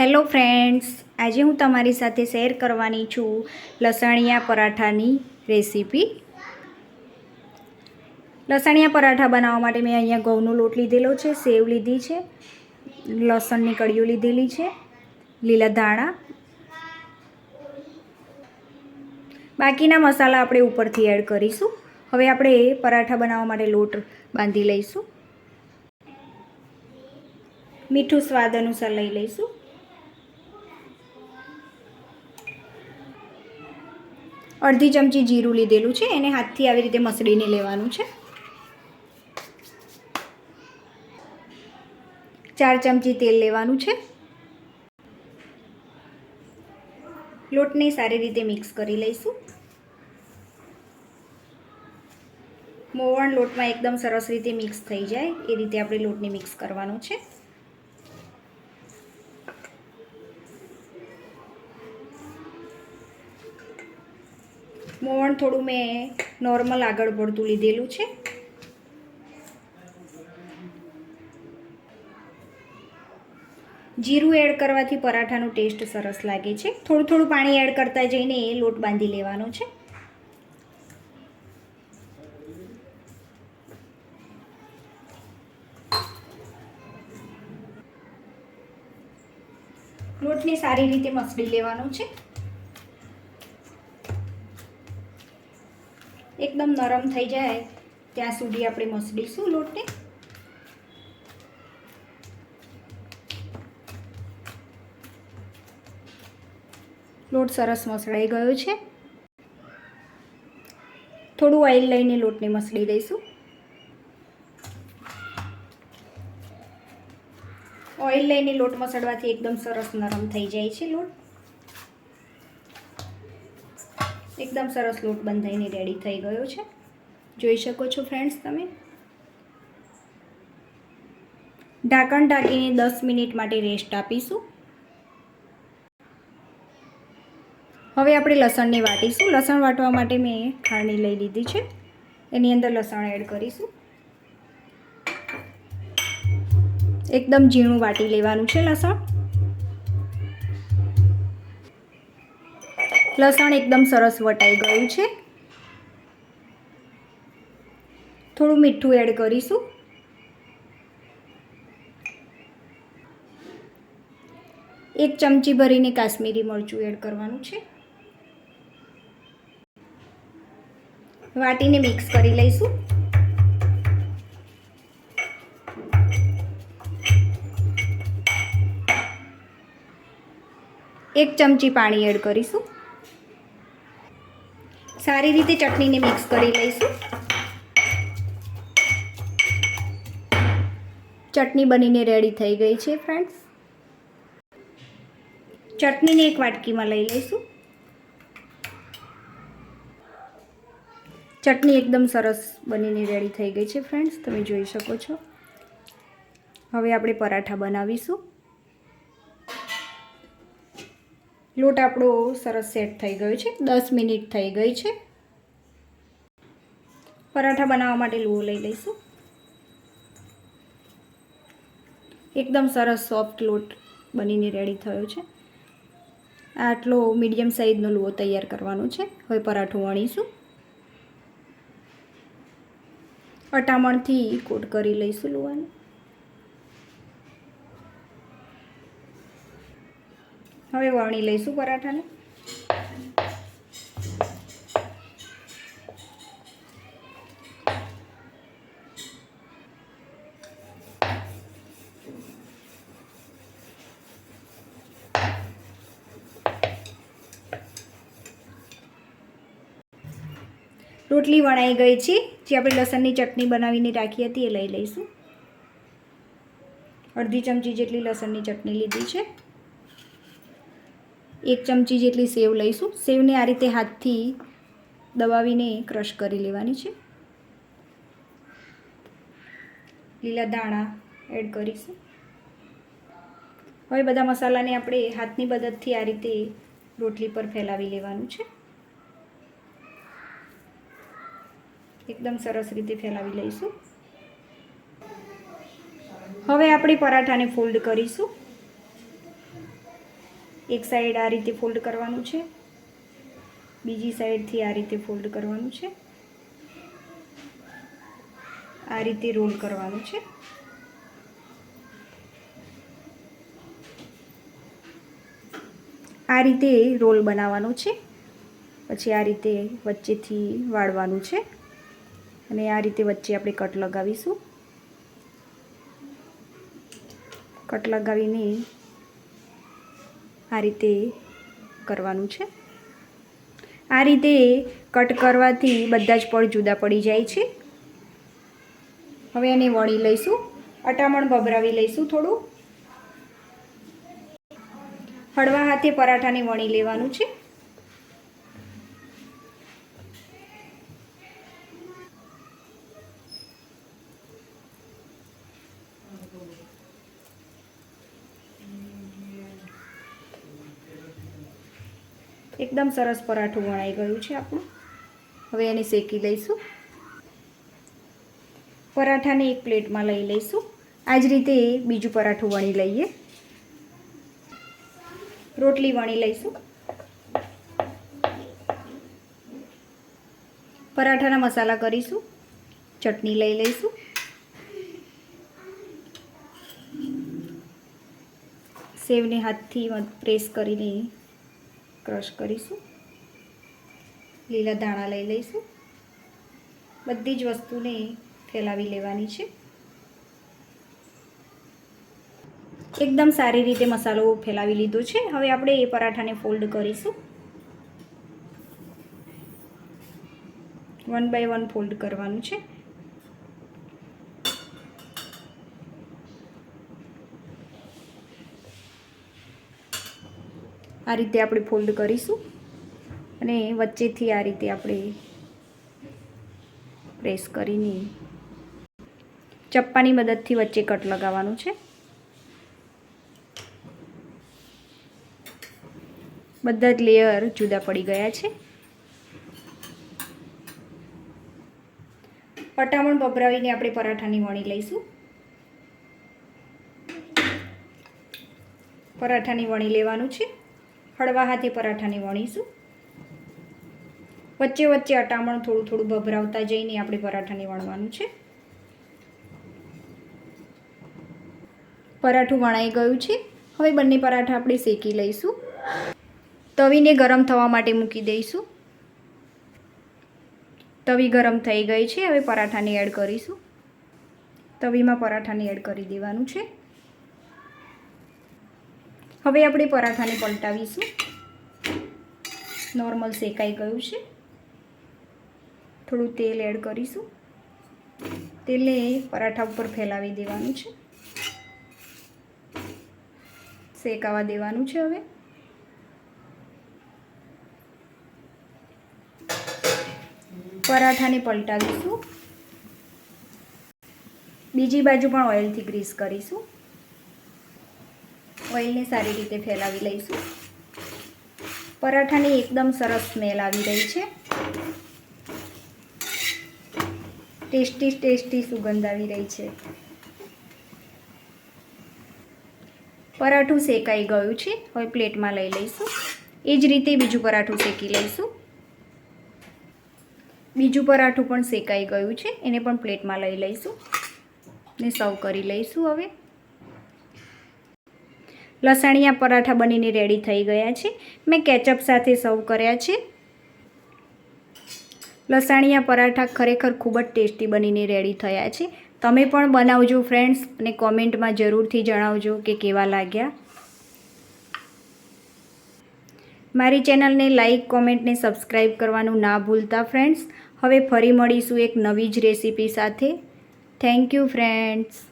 Hello friends, આજે હું તમારી સાથે શેર કરવાની છું લસણિયા પરાઠાની રેસીપી. લસણિયા પરાઠા બનાવવા માટે મેં અહીંયા ઘઉંનો લોટ લીધેલો છે, સેવ લીધી છે, લસણની કળીઓ લીધેલી છે, લીલા ધાણા. બાકીના મસાલા આપણે ઉપરથી એડ કરીશું. હવે આપણે પરાઠા બનાવવા માટે લોટ બાંધી લઈશું. મીઠું સ્વાદ અનુસાર લઈ લઈશું. અડધી ચમચી જીરું લીધેલું છે, એને હાથથી આવી રીતે મસળીને લેવાનું છે. ચાર ચમચી તેલ લેવાનું છે. લોટને સારી રીતે મિક્સ કરી લઈશું. મોવણ લોટમાં એકદમ સરસ રીતે મિક્સ થઈ જાય, એ રીતે આપણે લોટને મિક્સ કરવાનો છે. મોવણ થોડું મેં નોર્મલ આગળ પડતું લીધેલું છે. જીરું એડ કરવાથી પરાઠાનો ટેસ્ટ સરસ લાગે છે. થોડું થોડું પાણી એડ કરતા જઈને એ લોટ બાંધી લેવાનો છે. લોટને સારી રીતે મસળી લેવાનો છે. એકદમ નરમ થઈ જાય. ત્યાં સુધી આપણે મસળીશું લોટને. લોટ સરસ મસળાઈ ગયો છે. થોડું ઓઇલ લઈને લોટને મસળી દઈશું ઓઇલ લઈને લોટ મસળવાથી એકદમ સરસ નરમ થઈ જાય છે લોટ. એકદમ સરસ લોટ બંધાઈને રેડી થઈ ગયો છે. જોઈ શકો છો ફ્રેન્ડ્સ તમે. ઢાંકણ ઢાંકીને દસ મિનિટ માટે રેસ્ટ આપીશું. હવે આપણે લસણને વાટીશું. લસણ વાટવા માટે મેં ખાણી લઈ લીધી છે. એની અંદર લસણ એડ કરીશું. એકદમ ઝીણું વાટી લેવાનું છે લસણ. લસણ એકદમ સરસ વટાઈ ગયું છે. થોડું મીઠું એડ કરીશું. એક ચમચી ભરીને કાશ્મીરી મરચું એડ કરવાનું છે. વાટીને મિક્સ કરી લઈશું. એક ચમચી પાણી એડ કરીશું. સારી રીતે ચટણીને મિક્સ કરી લઈશું. ચટણી બનીને રેડી થઈ ગઈ છે ફ્રેન્ડ્સ ચટણીને એક વાટકીમાં લઈ લઈશું. ચટણી એકદમ સરસ બનીને રેડી થઈ ગઈ છે ફ્રેન્ડ્સ તમે જોઈ શકો છો. હવે આપણે પરાઠા બનાવીશું. લોટ આપણો સરસ સેટ થઈ ગયો છે. દસ મિનિટ થઈ ગઈ છે. પરાઠા બનાવવા માટે લોહો લઈ લઈશું. એકદમ સરસ સોફ્ટ લોટ બનીને રેડી થયો છે. આટલો મીડિયમ સાઇઝનો લોહો તૈયાર કરવાનો છે. હવે પરાઠું વણીશું. અટામણથી કોટ કરી લઈશું લુવાનું હવે વણી લઈશું પરાઠાને. રોટલી વણાઈ ગઈ છે. જે આપણે લસણની ચટણી બનાવીને રાખી હતી એ લઈ લઈશું. અડધી ચમચી જેટલી લસણની ચટણી લીધી છે. એક ચમચી જેટલી સેવ લઈશું. સેવને આ રીતે હાથથી દબાવીને ક્રશ કરી લેવાની છે. લીલા દાણા એડ કરીશું. હવે બધા મસાલાને આપણે હાથની મદદથી આ રીતે રોટલી પર ફેલાવી લેવાનું છે. એકદમ સરસ રીતે ફેલાવી લઈશું. હવે આપણે પરાઠાને ફોલ્ડ કરીશું. એક સાઈડ આ રીતે ફોલ્ડ કરવાનું છે. બીજી સાઈડથી આ રીતે ફોલ્ડ કરવાનું છે. આ રીતે રોલ કરવાનું છે. આ રીતે રોલ બનાવવાનો છે. પછી આ રીતે વચ્ચેથી વાળવાનું છે. અને આ રીતે વચ્ચે આપણે કટ લગાવીશું. કટ લગાવીને આ રીતે કરવાનું છે. આ રીતે કટ કરવાથી બધા જ પળ જુદા પડી જાય છે. હવે એને વણી લઈશું. અટામણ ભભરાવી લઈશું થોડું. હળવા હાથે પરાઠાને વણી લેવાનું છે. એકદમ સરસ પરાઠું વણાઈ ગયું છે આપણું. હવે એને શેકી લઈશું. પરાઠાને એક પ્લેટમાં લઈ લઈશું. આ જ રીતે બીજું પરાઠું વણી લઈએ. રોટલી વણી લઈશું. પરાઠાના મસાલા કરીશું. ચટણી લઈ લઈશું. સેવને હાથથી પ્રેસ કરીને ક્રશ કરીશું. લીલા ધાણા લઈ લઈશું. બધી જ વસ્તુને ફેલાવી લેવાની છે. એકદમ સારી રીતે મસાલો ફેલાવી લીધો છે. હવે આપણે એ પરાઠાને ફોલ્ડ કરીશું. વન બાય વન ફોલ્ડ કરવાનું છે. આ રીતે આપણે ફોલ્ડ કરીશું. અને વચ્ચેથી આ રીતે આપણે પ્રેસ કરીને ચપ્પાની મદદથી વચ્ચે કટ લગાવવાનું છે. બધા જ લેયર જુદા પડી ગયા છે. પટામણ બભરાવીને આપણે પરાઠાની વણી લઈશું. પરાઠાની વણી લેવાનું છે. હળવા હાથે પરાઠાને વણીશું. વચ્ચે વચ્ચે અટામણ થોડું થોડું ભભરાવતા જઈને આપણે પરાઠાને વણવાનું છે. પરાઠું વણાઈ ગયું છે. હવે બંને પરાઠા આપણે શેકી લઈશું. તવીને ગરમ થવા માટે મૂકી દઈશું. તવી ગરમ થઈ ગઈ છે. હવે પરાઠાને એડ કરીશું. તવીમાં પરાઠાને એડ કરી દેવાનું છે. હવે આપણે પરાઠાને પલટાવીશું. નોર્મલ શેકાઈ ગયું છે. થોડું તેલ એડ કરીશું. તેલને પરાઠા ઉપર ફેલાવી દેવાનું છે. શેકાવા દેવાનું છે હવે. પરાઠાને પલટાવીશું. બીજી બાજુ પણ ઓઇલથી ગ્રીસ કરીશું. ઓઇલને સારી રીતે ફેલાવી લઈશું. પરાઠાની એકદમ સરસ સ્મેલ આવી રહી છે. ટેસ્ટી ટેસ્ટી સુગંધ આવી રહી છે. પરાઠું શેકાઈ ગયું છે. હવે પ્લેટમાં લઈ લઈશું. એ જ રીતે બીજું પરાઠું શેકી લઈશું. બીજું પરાઠું પણ શેકાઈ ગયું છે. એને પણ પ્લેટમાં લઈ લઈશું. ને સર્વ કરી લઈશું હવે. લસણિયા પરાઠા બનીને રેડી થઈ ગયા છે. મેં કેચઅપ સાથે સર્વ કર્યા છે. લસાણિયા પરાઠા ખરેખર ખૂબ જ ટેસ્ટી બનીને રેડી થયા છે. તમે પણ બનાવજો ફ્રેન્ડ્સ અને કોમેન્ટમાં જરૂરથી જણાવજો કે કેવા લાગ્યા. મારી ચેનલને લાઈક કોમેન્ટને સબસ્ક્રાઈબ કરવાનું ના ભૂલતા ફ્રેન્ડ્સ હવે ફરી મળીશું એક નવી જ રેસીપી સાથે. Thank you friends